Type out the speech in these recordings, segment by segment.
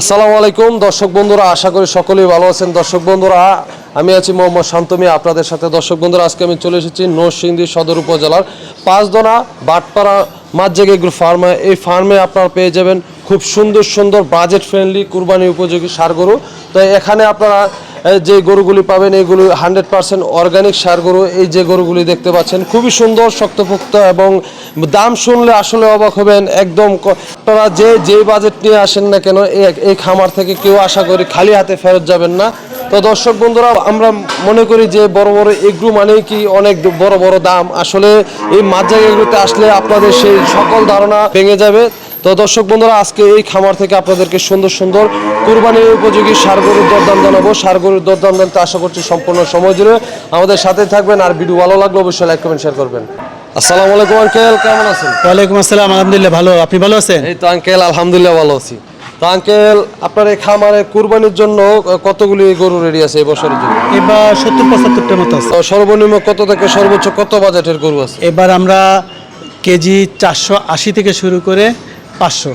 আসসালামু আলাইকুম, দর্শক বন্ধুরা, আশা করি সকলেই ভালো আছেন। দর্শক বন্ধুরা, আমি আছি মোহাম্মদ শান্তমি, আপনাদের সাথে। দর্শক বন্ধুরা, আজকে আমি চলে এসেছি নরসিংদী সদর উপজেলার পাঁচদোনা বাটপাড়া মাঝজাগে এগ্রো ফার্মে। এই ফার্মে আপনারা পেয়ে যাবেন খুব সুন্দর সুন্দর বাজেট ফ্রেন্ডলি কুরবানি উপযোগী সারগরু। তো এখানে আপনারা যে গরুগুলি পাবেন এইগুলি হান্ড্রেড পার্সেন্ট অর্গানিক সার গরু। এই যে গরুগুলি দেখতে পাচ্ছেন, খুবই সুন্দর, শক্তপোক্ত এবং দাম শুনলে আসলে অবাক হবেন। একদম আপনারা যে যে বাজেট নিয়ে আসেন না কেন, এই- খামার থেকে কেউ আশা করি খালি হাতে ফেরত যাবেন না। তো দর্শক বন্ধুরা, আমরা মনে করি যে বড় বড় এগ্রু মানেই কি অনেক বড় বড় দাম। আসলে এই মাঝ জায়গাগুলোতে আসলে আপনাদের সেই সকল ধারণা ভেঙে যাবে। তো দর্শক বন্ধুরা আজকে এই খামার থেকে আপনাদেরকে সুন্দর সুন্দর কুরবানির উপযোগী সার গরুর দরদাম জানাব। সার গরুর দরদাম জানতে আশা করছি সম্পূর্ণ সময় জুড়ে আমাদের সাথে থাকবেন আর ভিডিও ভালো লাগলে অবশ্যই লাইক কমেন্ট শেয়ার করবেন। আসসালামু আলাইকুম আঙ্কেল কেমন আছেন? ওয়ালাইকুম আসসালাম আলহামদুলিল্লাহ ভালো। আপনি ভালো আছেন? এই তো আঙ্কেল আলহামদুলিল্লাহ ভালো আছি। তো আঙ্কেল আপনার এই খামারে কুরবানির জন্য কতগুলি গরু রেডি আছে এই বছরের জন্য? এবার সত্তর পঁচাত্তরটার মতো আছে। সর্বনিম্ন কত থেকে সর্বোচ্চ কত বাজেটের গরু আছে? এবার আমরা কেজি চারশো আশি থেকে শুরু করে পাঁচশো।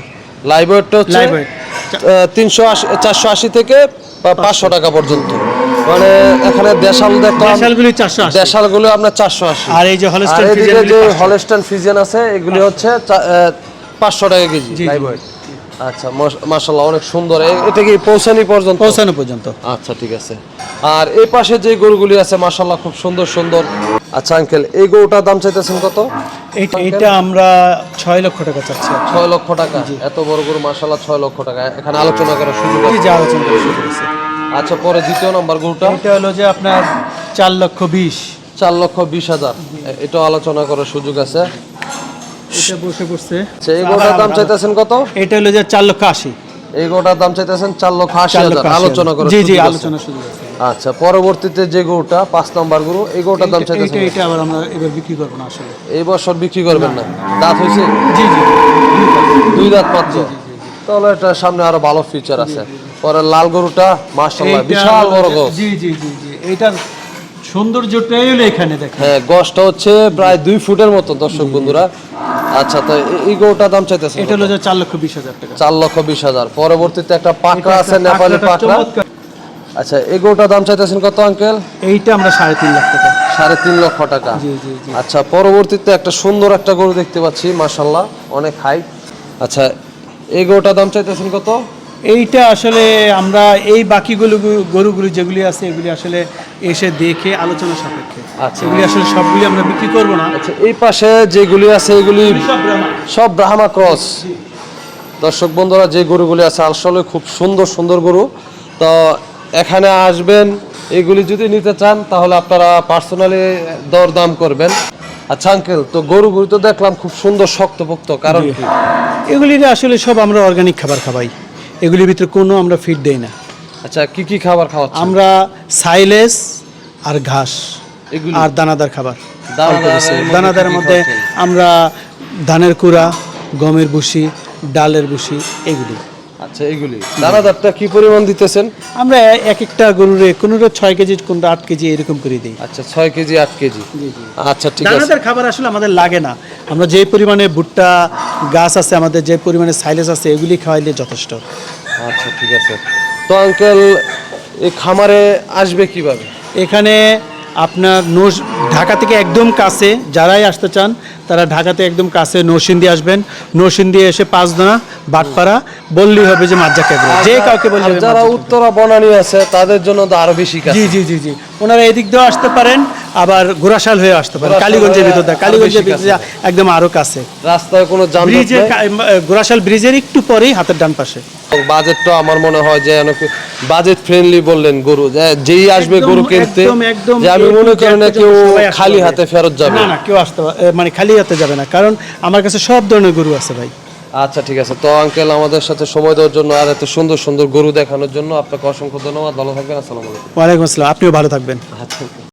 লাইভ ওয়েটটা হচ্ছে। তিনশো আশি চারশো আশি থেকে পাঁচশো। টাকা পর্যন্ত। মানে এখানে দেশাল দেখলাম দেশালগুলো আপনার চারশো আশি। আর এই যে যে 500 হলস্টাইন ফিজিয়ান আছে এগুলি হচ্ছে পাঁচশো টাকা কেজি লাইভ ওয়েট আচ্ছা মাশাল্লাহ অনেক সুন্দর। এটা কি পৌঁছানি পর্যন্ত? পৌঁছানো পর্যন্ত। আচ্ছা ঠিক আছে। আর এই পাশে যে গরুগুলি আছে মাশাল্লাহ খুব সুন্দর সুন্দর। আচ্ছা আঙ্কেল এই গরুটার দাম চাইতেছেন কত? এইটা আমরা ছয় লক্ষ টাকা চাচ্ছি ছয় লক্ষ টাকা? এত বড় গরু ছয় লক্ষ টাকা। এখানে আলোচনা করার সুযোগ আছে। আলোচনা করা শুরু করেছে আচ্ছা পরে দ্বিতীয় নম্বর গরুটা? এটা হলো যে আপনার চার লক্ষ বিশ। চার লক্ষ বিশ হাজার। এটাও আলোচনা করার সুযোগ আছে। এটা বসে পড়ছে আচ্ছা এই গরুটার দাম চাইতেছেন কত? এটা হলো যে চার লক্ষ আশি। এই গরুটার দাম চাইতেছেন চার লক্ষ আশি হাজার। আলোচনা। করার জি জি আলোচনা শুরু আছে। আচ্ছা পরবর্তীতে যে গরুটা পাঁচ নম্বর গরু এই গরুটার দাম এইটা- এটা আবার আমরা এবার বিক্রি করব না আসলে। এই বছর বিক্রি করবেন না? দাঁত হয়েছে? জি জি দুই দাঁত। মাত্র? তাহলে এটা সামনে আরও ভালো ফিচার আছে। পরে লাল গরুটা মাশাআল্লাহ বিশাল বড় গোস জি জি জি জি। এইটার সৌন্দর্যটাই হলো এখানে দেখেন। হ্যাঁ গোসটা হচ্ছে প্রায় দুই ফুটের মতো দর্শক বন্ধুরা। আচ্ছা তো এই গরুটার দাম চাইতেছে এটা হলো যে চার লক্ষ বিশ হাজার টাকা। চার লক্ষ বিশ হাজার। পরবর্তীতে একটা পাকড়া আছে নেপালি পাকড়া। আচ্ছা এই গরুটার দাম চাইতেছেন কত আঙ্কেল? এইটা আমরা সাড়ে তিন লাখ টাকা। সাড়ে তিন লক্ষ টাকা। জি জি জি। আচ্ছা পরবর্তীতে একটা সুন্দর একটা গরু দেখতে পাচ্ছি মাশাল্লাহ অনেক হাইট আচ্ছা এই গরুটার দাম চাইতেছেন কত? এইটা আসলে আমরা এই বাকিগুলো গরু- গরুগুলো যেগুলি আছে এগুলি আসলে এসে দেখে আলোচনা সাপেক্ষে। আচ্ছা। এগুলি আসলে সবগুলি আমরা বিক্রি করব না। আচ্ছা এই পাশে যেগুলি আছে এগুলি সব ব্রাহ্মা। সব ব্রাহ্মা ক্রস। দর্শক বন্ধুরা যে গরুগুলি আছে আসলে খুব সুন্দর সুন্দর গরু। তো এখানে আসবেন এগুলি যদি নিতে চান তাহলে আপনারা পার্সোনালি দর দাম করবেন। আচ্ছা আঙ্কেল তো গরুগুলি তো দেখলাম খুব সুন্দর শক্তপোক্ত কারণ কি? এগুলির আসলে সব আমরা অর্গানিক খাবার খাবাই। এগুলির ভিতরে কোনো আমরা ফিড দেই না। আচ্ছা কি কি খাবার খাওয়া আমরা সাইলেস আর ঘাস এগুলি? আর দানাদার খাবার দানাদারের মধ্যে আমরা ধানের কুড়া গমের ভুসি ডালের ভুসি এগুলি। আচ্ছা এগুলি। দানাদারটা কি পরিমাণ দিতেছেন? আমরা এক একটা গরুরে কোনোটা ছয় কেজি কোনটা আট কেজি এরকম করে দিই। আচ্ছা ছয় কেজি আট কেজি? আচ্ছা ঠিক আছে। দানাদার খাবার আসলে আমাদের লাগে না। আমরা যে পরিমাণে ভুট্টা গাছ আছে আমাদের যে পরিমাণে সাইলেস আছে এগুলি খাওয়াইলে যথেষ্ট। আচ্ছা ঠিক আছে। তো আঙ্কেল এই খামারে আসবে কীভাবে? এখানে আপনার নোস ঢাকা থেকে একদম কাছে যারাই আসতে চান তারা ঢাকাতে একদম কাছে নরসিংদী আসবেন। নরসিংদী এসে পাঁচদোনা বাটপাড়া বললেই হবে যে মাজ্জা ক্যাবরে যে কাউকে বললে যারা উত্তরা বনানী আছে তাদের জন্য তো আরও বেশি জি জি জি জি। ওনারা এদিক দিয়েও আসতে পারেন আবার ঘোড়াশাল হয়ে আসতে পারেন। কালীগঞ্জের ভিতর দিয়ে কালীগঞ্জের ভিতর একদম আরও কাছে। রাস্তায় কোনো ব্রিজের নেই? ঘোড়াশাল ব্রিজের একটু পরেই হাতের ডান পাশে। বাজেটটা আমার মনে হয় যে বাজেট ফ্রেন্ডলি বললেন গরু যেই আসবে গরু কিনতে যে আমি মনে করি না কেউ খালি হাতে ফেরত যাবে। না কেউ আসতে মানে খালি হাতে যাবে না কারণ আমার কাছে সব ধরনের গরু আছে ভাই। আচ্ছা ঠিক আছে। তো আঙ্কেল আমাদের সাথে সময় দেওয়ার জন্য আর এত সুন্দর সুন্দর গরু দেখানোর জন্য আপনাকে অসংখ্য ধন্যবাদ ভালো থাকবেন আসসালামু আলাইকুম। ওয়ালাইকুম আসসালাম আপনিও ভালো থাকবেন।